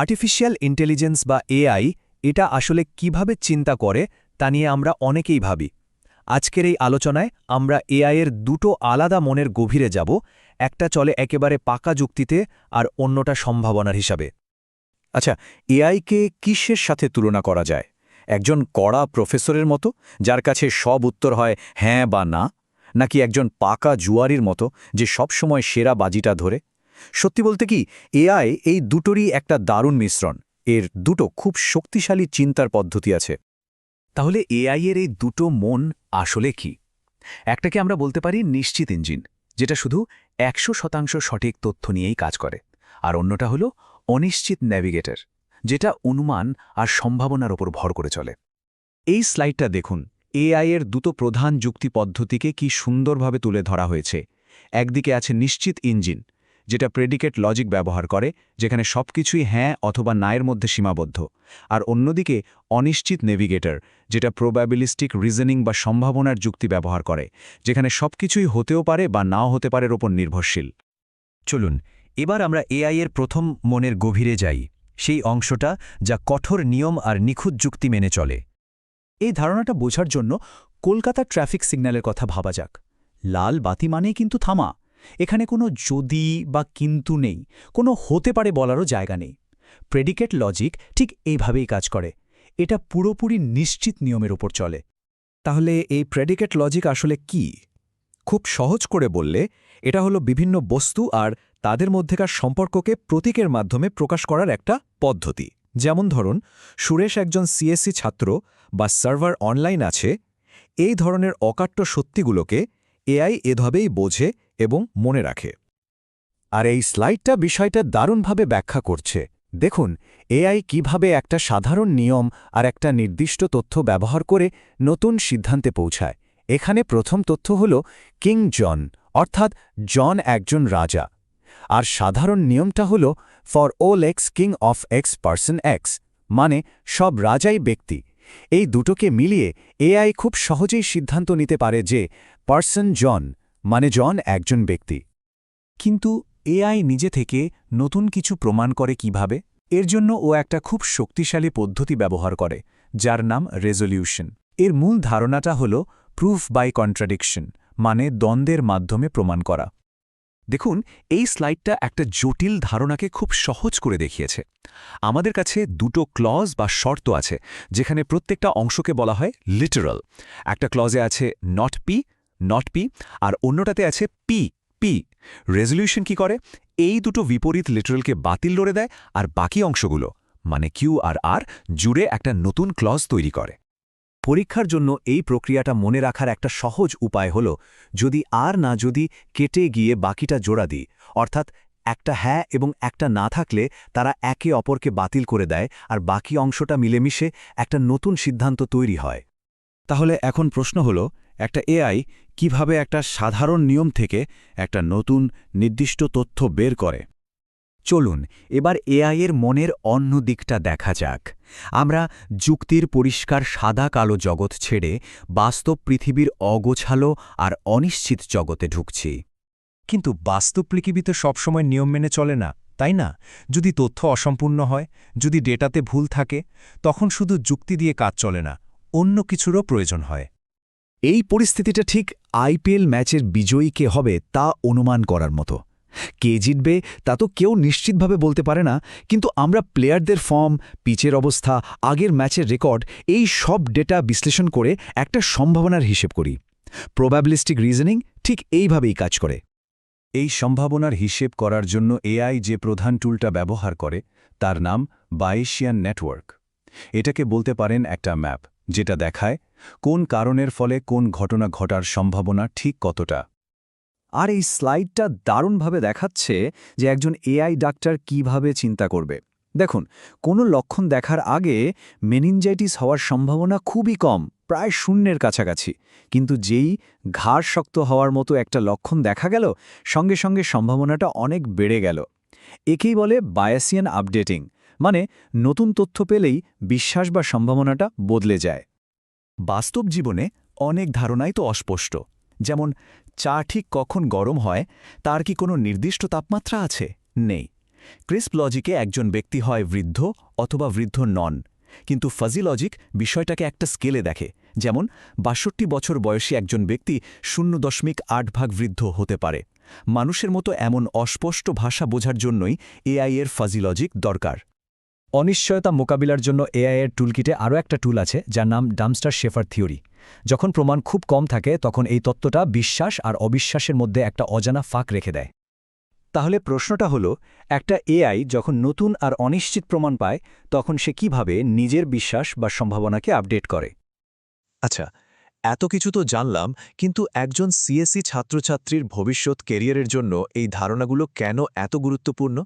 Artificial intelligence বা AI এটা আসলে কীভাবে চিন্তা করে তা নিয়ে আমরা অনেকেই ভাবি। আজকের এই আলোচনায় আমরা এআইয়ের দুটো আলাদা মনের গভীরে যাব, একটা চলে একেবারে পাকা যুক্তিতে আর অন্যটা সম্ভাবনার হিসাবে। আচ্ছা এআইকে কিসের সাথে তুলনা করা যায়? একজন কড়া প্রফেসরের মতো, যার কাছে সব উত্তর হয় হ্যাঁ বা না? নাকি একজন পাকা জুয়ারির মতো, যে সবসময় সেরা বাজিটা ধরে? সত্যি বলতে কি এআই এই দুটোরই একটা দারুণ মিশ্রণ। এর দুটো খুব শক্তিশালী চিন্তার পদ্ধতি আছে। তাহলে এআই এর এই দুটো মন আসলে কি? একটাকে আমরা বলতে পারি নিশ্চিত ইঞ্জিন, যেটা শুধু একশো শতাংশ সঠিক তথ্য নিয়েই কাজ করে। আর অন্যটা হলো অনিশ্চিত ন্যাভিগেটর যেটা অনুমান আর সম্ভাবনার ওপর ভর করে চলে। এই স্লাইডটা দেখুন এআই এর দুটো প্রধান যুক্তি পদ্ধতিকে কি সুন্দরভাবে তুলে ধরা হয়েছে। একদিকে আছে নিশ্চিত ইঞ্জিন যেটা প্রেডিকেট লজিক ব্যবহার করে, যেখানে সবকিছুই হ্যাঁ অথবা নায়ের মধ্যে সীমাবদ্ধ। আর অন্যদিকে, অনিশ্চিত নেভিগেটর যেটা প্রোবাবিলিস্টিক রিজনিং বা সম্ভাবনার যুক্তি ব্যবহার করে, যেখানে সবকিছুই হতেও পারে বা নাও হতে পারে ওপর নির্ভরশীল। চলুন, এবার আমরা এআই এর প্রথম মনের গভীরে যাই, সেই অংশটা যা কঠোর নিয়ম আর নিখুঁত যুক্তি মেনে চলে। এই ধারণাটা বোঝার জন্য কলকাতার ট্রাফিক সিগন্যালের কথা ভাবা যাক। লাল বাতি মানেই কিন্তু থামা। এখানে কোনো যদি বা কিন্তু নেই, কোনো হতে পারে বলারও জায়গা নেই। প্রেডিকেট লজিক ঠিক এইভাবেই কাজ করে। এটা পুরোপুরি নিশ্চিত নিয়মের উপর চলে। তাহলে এই প্রেডিকেট লজিক আসলে কি? খুব সহজ করে বললে, এটা হলো বিভিন্ন বস্তু আর তাদের মধ্যেকার সম্পর্ককে প্রতীকের মাধ্যমে প্রকাশ করার একটা পদ্ধতি। যেমন ধরুন, সুরেশ একজন সিএসসি ছাত্র বা সার্ভার অনলাইন আছে, এই ধরনের অকাট্য সত্যিগুলোকে এআই এভাবেই বোঝে এবং মনে রাখে। আর এই স্লাইডটা বিষয়টা দারুণভাবে ব্যাখ্যা করছে। দেখুন, এআই কীভাবে একটা সাধারণ নিয়ম আর একটা নির্দিষ্ট তথ্য ব্যবহার করে নতুন সিদ্ধান্তে পৌঁছায়। এখানে প্রথম তথ্য হল কিং জন, অর্থাৎ জন একজন রাজা। আর সাধারণ নিয়মটা হল for all x king of x person x মানে সব রাজাই ব্যক্তি। এই দুটোকে মিলিয়ে এআই খুব সহজেই সিদ্ধান্ত নিতে পারে যে পার্সন জন মানে জন একজন ব্যক্তি। কিন্তু এআই নিজে থেকে নতুন কিছু প্রমাণ করে কীভাবে? এর জন্য ও একটা খুব শক্তিশালী পদ্ধতি ব্যবহার করে, যার নাম রেজলিউশন। এর মূল ধারণাটা হল প্রুফ বাই কন্ট্রাডিকশন মানে দ্বন্দ্বের মাধ্যমে প্রমাণ করা। দেখুন, এই স্লাইডটা একটা জটিল ধারণাকে খুব সহজ করে দেখিয়েছে। আমাদের কাছে দুটো ক্লজ বা শর্ত আছে, যেখানে প্রত্যেকটা অংশকে বলা হয় লিটারাল। একটা ক্লজে আছে নট পি নট পি আর অন্যটাতে আছে পি পি রেজলিউশন কি করে? এই দুটো বিপরীত লিটারালকে বাতিল লড়ে দেয়, আর বাকি অংশগুলো মানে কিউ আর আর জুড়ে একটা নতুন ক্লজ তৈরি করে। পরীক্ষার জন্য এই প্রক্রিয়াটা মনে রাখার একটা সহজ উপায় হল, যদি আর না যদি কেটে গিয়ে বাকিটা জোড়া দিই, অর্থাৎ একটা হ্যাঁ এবং একটা না থাকলে তারা একে অপরকে বাতিল করে দেয়, আর বাকি অংশটা মিলেমিশে একটা নতুন সিদ্ধান্ত তৈরি হয়। তাহলে এখন প্রশ্ন হল একটা এআই কীভাবে একটা সাধারণ নিয়ম থেকে একটা নতুন নির্দিষ্ট তথ্য বের করে। চলুন, এবার এআই এর মনের অন্য দিকটা দেখা যাক। আমরা যুক্তির পরিষ্কার সাদা কালো জগৎ ছেড়ে বাস্তব পৃথিবীর অগোছালো আর অনিশ্চিত জগতে ঢুকছি। কিন্তু বাস্তব পৃথিবী তো সবসময় নিয়ম মেনে চলে না, তাই না? যদি তথ্য অসম্পূর্ণ হয়, যদি ডেটাতে ভুল থাকে, তখন শুধু যুক্তি দিয়ে কাজ চলে না, অন্য কিছুরও প্রয়োজন হয়। এই পরিস্থিতিটা ঠিক আইপিএল ম্যাচের বিজয়ী কে হবে তা অনুমান করার মতো। কে জিতবে তা তো কেউ নিশ্চিতভাবে বলতে পারে না, কিন্তু আমরা প্লেয়ারদের ফর্ম, পিচের অবস্থা, আগের ম্যাচের রেকর্ড, এই সব ডেটা বিশ্লেষণ করে একটা সম্ভাবনার হিসেব করি। প্রবাবিলিস্টিক রিজনিং ঠিক এইভাবেই কাজ করে। এই সম্ভাবনার হিসেব করার জন্য এআই যে প্রধান টুলটা ব্যবহার করে, তার নাম বায়েশিয়ান নেটওয়ার্ক। এটাকে বলতে পারেন একটা ম্যাপ। যেটা দেখায় কোন কারণের ফলে কোন ঘটনা ঘটার সম্ভাবনা ঠিক কতটা। আর এই স্লাইডটা দারুণভাবে দেখাচ্ছে যে একজন এআই ডাক্তার কীভাবে চিন্তা করবে। দেখুন, কোনো লক্ষণ দেখার আগে মেনিনজাইটিস হওয়ার সম্ভাবনা খুবই কম, প্রায় শূন্যের কাছাকাছি। কিন্তু যেই ঘাড় শক্ত হওয়ার মতো একটা লক্ষণ দেখা গেল, সঙ্গে সঙ্গে সম্ভাবনাটা অনেক বেড়ে গেল। একেই বলে বায়াসিয়ান আপডেটিং। মানে নতুন তথ্য পেলেই বিশ্বাস বা সম্ভাবনাটা বদলে যায়। বাস্তব জীবনে অনেক ধারণাই তো অস্পষ্ট। যেমন, চা ঠিক কখন গরম হয়, তার কি কোনো নির্দিষ্ট তাপমাত্রা আছে? নেই। ক্রিস্প লজিকে একজন ব্যক্তি হয় বৃদ্ধ অথবা বৃদ্ধ নন। কিন্তু ফাজি লজিক বিষয়টাকে একটা স্কেলে দেখে। যেমন, বাষট্টি বছর বয়সী একজন ব্যক্তি শূন্য দশমিক আট ভাগ বৃদ্ধ হতে পারে। মানুষের মতো এমন অস্পষ্ট ভাষা বোঝার জন্যই এআই এর ফাজি লজিক দরকার। অনিশ্চয়তা মোকাবিলার জন্য এআই এর টুলকিটে আরও একটা টুল আছে, যার নাম ডামস্টার শেফার থিওরি। যখন প্রমাণ খুব কম থাকে, তখন এই তত্ত্বটা বিশ্বাস আর অবিশ্বাসের মধ্যে একটা অজানা ফাঁক রেখে দেয়। তাহলে প্রশ্নটা হলো, একটা এআই যখন নতুন আর অনিশ্চিত প্রমাণ পায়, তখন সে কীভাবে নিজের বিশ্বাস বা সম্ভাবনাকে আপডেট করে? আচ্ছা এত কিছু তো জানলাম, কিন্তু একজন সিএসসি ছাত্রছাত্রীর ভবিষ্যৎ কেরিয়ারের জন্য এই ধারণাগুলো কেন এত গুরুত্বপূর্ণ?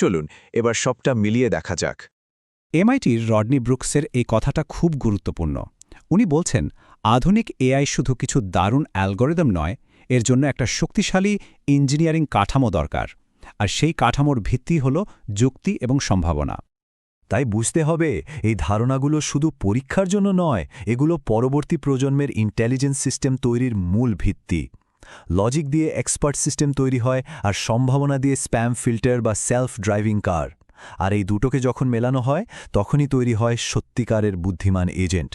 চলুন এবার সবটা মিলিয়ে দেখা যাক। এমআইটির রডনি ব্রুকসের এই কথাটা খুব গুরুত্বপূর্ণ। উনি বলছেন আধুনিক এআই শুধু কিছু দারুণ অ্যালগোরিদম নয় এর জন্য একটা শক্তিশালী ইঞ্জিনিয়ারিং কাঠামো দরকার। আর সেই কাঠামোর ভিত্তি হল যুক্তি এবং সম্ভাবনা। তাই বুঝতে হবে এই ধারণাগুলো শুধু পরীক্ষার জন্য নয় এগুলো পরবর্তী প্রজন্মের ইন্টেলিজেন্স সিস্টেম তৈরির মূল ভিত্তি। লজিক দিয়ে এক্সপার্ট সিস্টেম তৈরি হয় আর সম্ভাবনা দিয়ে স্প্যাম ফিল্টার বা সেলফ ড্রাইভিং কার। আর এই দুটোকে যখন মেলানো হয়, তখনই তৈরি হয় সত্যিকারের বুদ্ধিমান এজেন্ট।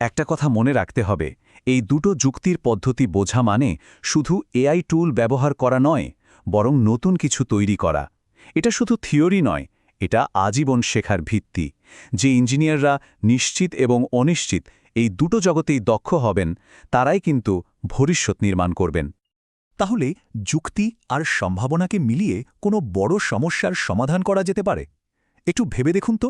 একটা কথা মনে রাখতে হবে, এই দুটো যুক্তির পদ্ধতি বোঝা মানে শুধু এআই টুল ব্যবহার করা নয়, বরং নতুন কিছু তৈরি করা। এটা শুধু থিওরি নয়, এটা আজীবন শেখার ভিত্তি, যে ইঞ্জিনিয়াররা নিশ্চিত এবং অনিশ্চিত এই দুটো জগতেই দক্ষ হবেন, তারাই কিন্তু ভবিষ্যৎ নির্মাণ করবেন। তাহলে যুক্তি আর সম্ভাবনাকে মিলিয়ে কোনো বড় সমস্যার সমাধান করা যেতে পারে? একটু ভেবে দেখুন তো।